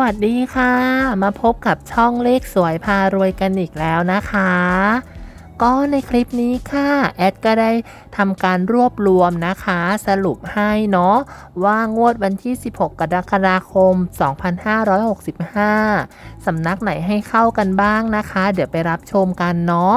วัสดีค่ะ มาพบกับช่องเลขสวยพารวยกันอีกแล้วนะคะ ก็ในคลิปนี้ค่ะ แอดก็ได้ทำการรวบรวมนะคะ สรุปให้เนาะว่างวดวันที่ 16 กรกฎาคม 2565 สำนักไหนให้เข้ากันบ้างนะคะ เดี๋ยวไปรับชมกันเนาะ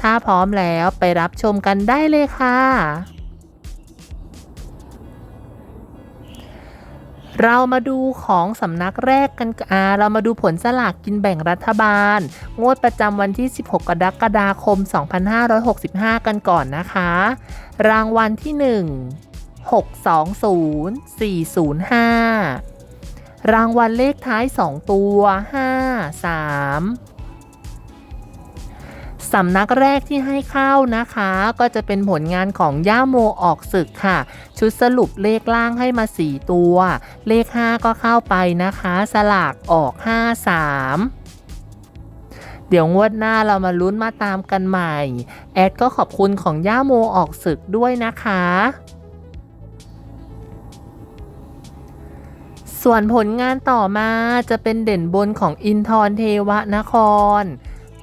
ถ้าพร้อมแล้วไปรับชมกันได้เลยค่ะ เรามาดูของสำนักแรกกันอ่าเรามาดูผลสลากกินแบ่งรัฐบาล งวดประจำวันที่ 16 กรกฎาคม 2565 กันก่อนนะคะ รางวัลที่ 1 620 405 รางวัลเลขท้าย 2 ตัว 5 3 สำนักแรกที่ให้เข้านะคะ ก็จะเป็นผลงานของย่าโมออกศึกค่ะ ชุดสรุปเลขล่างให้มา 4 ตัว เลข 5 ก็เข้าไปนะคะ สลากออก 5 3เดี๋ยวงวดหน้าเรามาลุ้นมาตามกันใหม่ แอดก็ขอบคุณของย่าโมออกศึกด้วยนะคะ ส่วนผลงานต่อมาจะเป็นเด่นบนของอินทรเทวนคร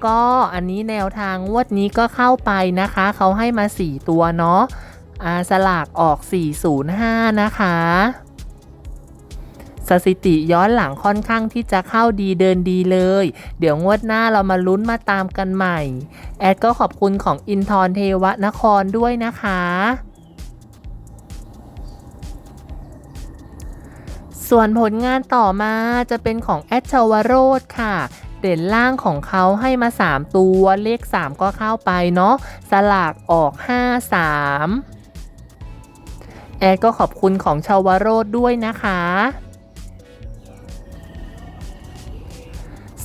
ก็อันนี้แนวทางงวดนี้ก็เข้าไปนะคะ เขาให้มา 4 ตัวเนาะอาสลากออก 405 นะคะ สถิติย้อนหลังค่อนข้างที่จะเข้าดีเดินดีเลย เดี๋ยวงวดหน้าเรามาลุ้นมาตามกันใหม่ แอดก็ขอบคุณของอินทรเทวนครด้วยนะคะส่วนผลงานต่อมาจะเป็นของแอดชวโรธค่ะ เด่นล่างของเขาให้มา 3 ตัว เลข 3 ก็เข้าไปเนาะสลากออก 5 3 แอดก็ขอบคุณของชาวโรธด้วยนะคะ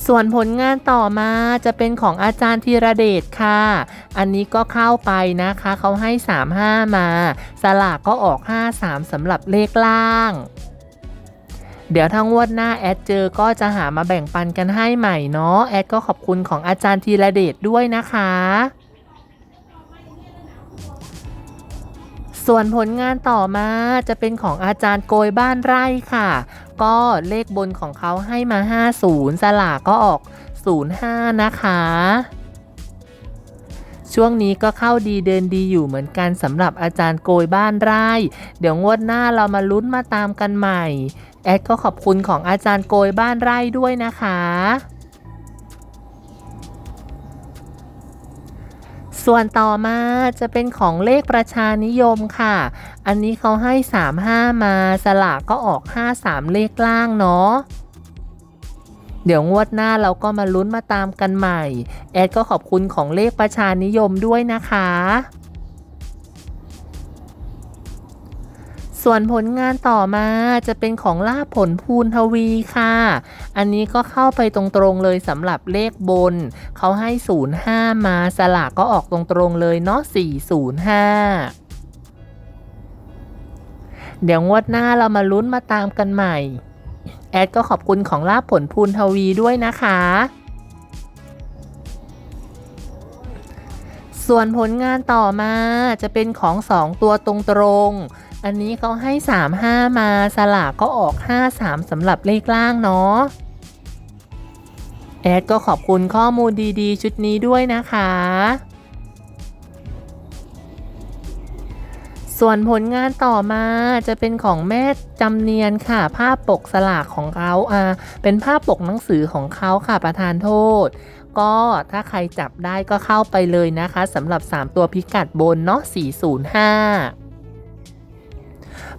ส่วนผลงานต่อมาจะเป็นของอาจารย์ธีระเดชค่ะ อันนี้ก็เข้าไปนะคะเขาให้ 35 มา สลากก็ออก 53สำหรับเลขล่าง เดี๋ยวถ้างวดหน้าแอดเจอก็จะหามาแบ่งปันกันให้ใหม่เนาะแอดก็ขอบคุณของอาจารย์ธีระเดชด้วยนะคะส่วนผลงานต่อมาจะเป็นของอาจารย์โกยบ้านไร่ค่ะ ก็เลขบนของเขาให้มา 50 สลากก็ออก 05 นะคะ ช่วงนี้ก็เข้าดีเดินดีอยู่เหมือนกันสำหรับอาจารย์โกยบ้านไร่ เดี๋ยวงวดหน้าเรามาลุ้นมาตามกันใหม่ แอดก็ขอบคุณของอาจารย์โกยบ้านไร่ด้วยนะคะส่วนต่อมาจะเป็นของเลขประชานิยมค่ะ อันนี้เขาให้ 35 มาสลากก็ออก 53 เลขล่างเนาะ เดี๋ยวงวดหน้าเราก็มาลุ้นมาตามกันใหม่ แอดก็ขอบคุณของเลขประชานิยมด้วยนะคะ ส่วนผลงานต่อมาจะเป็นของลาผลภูนทวีค่ะ อันนี้ก็เข้าไปตรงๆเลยสำหรับเลขบน เขาให้ 05 มาสลากก็ออกตรงๆเลยเนาะ405เดี๋ยวงวดหน้าเรามาลุ้นมาตามกันใหม่ แอดก็ขอบคุณของลาภผลภูนทวีด้วยนะคะ ส่วนผลงานต่อมาจะเป็นของ 2 ตัวตรงๆอันนี้เขาให้ 35 มาสลากก็ออก 53สำหรับเลขล่างเนาะแอดก็ขอบคุณข้อมูลดีๆ ชุดนี้ด้วยนะคะ ส่วนผลงานต่อมาจะเป็นของแม่จำเนียนค่ะ ภาพปกสลากของเขาอ่าเป็นภาพปกหนังสือของเขาค่ะประธานโทษ ก็ถ้าใครจับได้ก็เข้าไปเลยนะคะสำหรับ 3 ตัวพิกัดบนเนาะ405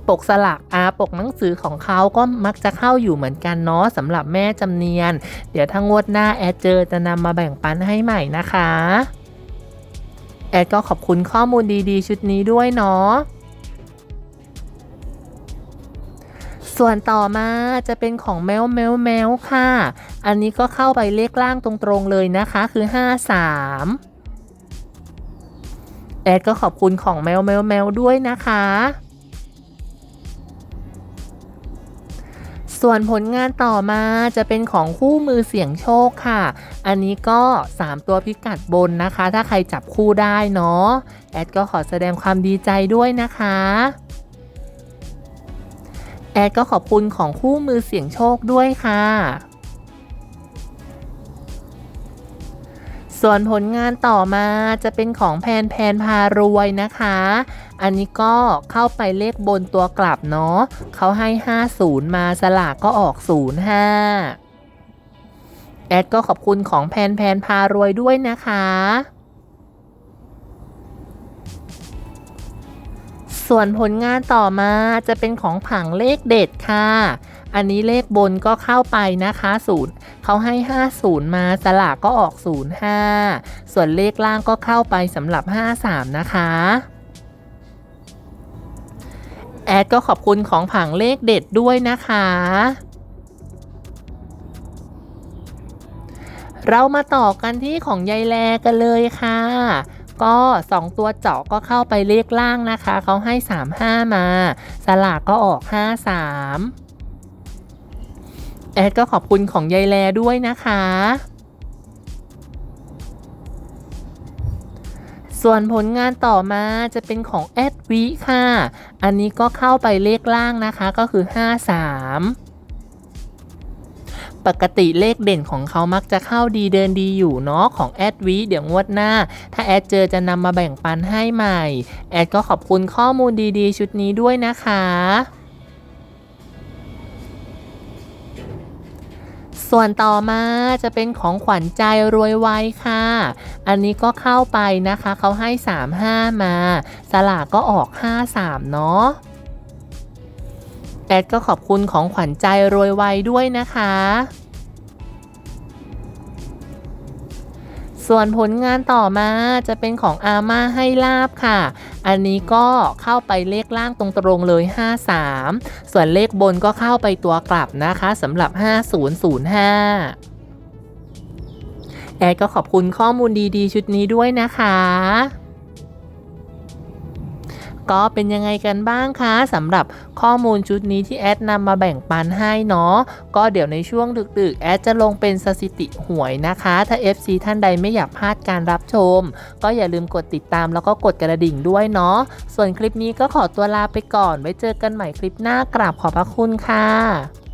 ปกสลากอาปกหนังสือของเขาก็มักจะเข้าอยู่เหมือนกันเนาะสำหรับแม่จำเนียน เดี๋ยวถ้างวดหน้าแอดเจอจะนำมาแบ่งปันให้ใหม่นะคะ แอดก็ขอบคุณข้อมูลดีๆ ชุดนี้ด้วยเนาะส่วนต่อมาจะเป็นของแมวแมวแมวค่ะ อันนี้ก็เข้าไปเลขล่างตรงๆเลยนะคะคือ 53 แอดก็ขอบคุณของแมวแมวแมวด้วยนะคะ ส่วนผลงานต่อมาจะเป็นของคู่มือเสี่ยงโชคค่ะ อันนี้ก็ 3 ตัวพิกัดบนนะคะ ถ้าใครจับคู่ได้เนาะ แอดก็ขอแสดงความดีใจด้วยนะคะ แอดก็ขอบคุณของคู่มือเสี่ยงโชคด้วยค่ะส่วนผลงานต่อมาจะเป็นของแพนแพนพารวยนะคะ อันนี้ก็เข้าไปเลขบนตัวกลับเนาะเขาให้ 50 มาสลากก็ออก 05 แอดก็ขอบคุณของแพนแพนพารวยด้วยนะคะ ส่วนผลงานต่อมาจะเป็นของผังเลขเด็ดค่ะ อันนี้เลขบนก็เข้าไปนะคะศูนย์เขาให้ 50 มาสลากก็ออก 05 ส่วนเลขล่างก็เข้าไปสำหรับ 53 นะคะ แอดก็ขอบคุณของผังเลขเด็ดด้วยนะคะ เรามาต่อกันที่ของยายแลกันเลยค่ะ ก็ 2 ตัวเจาะก็เข้าไปเลขล่างนะคะ เขาให้ 35 มา สลากก็ออก 53 แอดก็ขอบคุณของยายแลด้วยนะคะ ส่วนผลงานต่อมาจะเป็นของแอดวิค่ะ อันนี้ก็เข้าไปเลขล่างนะคะก็คือ 53ปกติเลขเด่นของเขามักจะเข้าดีเดินดีอยู่เนาะของแอดวีเดี๋ยวงวดหน้า ถ้าแอดเจอจะนำมาแบ่งปันให้ใหม่ แอดก็ขอบคุณข้อมูลดีๆ ชุดนี้ด้วยนะคะ ส่วนต่อมาจะเป็นของขวัญใจรวยไวค่ะ อันนี้ก็เข้าไปนะคะเขาให้ 35 มา สลากก็ออก 53 เนาะแอดก็ขอบคุณของขวัญใจรวยไวด้วยนะคะ ส่วนผลงานต่อมาจะเป็นของอาม่าให้ลาบค่ะ อันนี้ก็เข้าไปเลขล่างตรงๆเลย 53 ส่วนเลขบนก็เข้าไปตัวกลับนะคะสำหรับ 5005 แอดก็ขอบคุณข้อมูลดีๆ ชุดนี้ด้วยนะคะ ก็เป็นยังไงกันบ้างคะสำหรับข้อมูลชุดนี้ที่แอดนำมาแบ่งปันให้เนาะก็เดี๋ยวในช่วงดึกๆ แอดจะลงเป็นสถิติหวยนะคะ ถ้า FC ท่านใดไม่อยากพลาดการรับชม ก็อย่าลืมกดติดตามแล้วก็กดกระดิ่งด้วยเนาะส่วนคลิปนี้ก็ขอตัวลาไปก่อนไว้เจอกันใหม่คลิปหน้ากราบขอบพระคุณค่ะ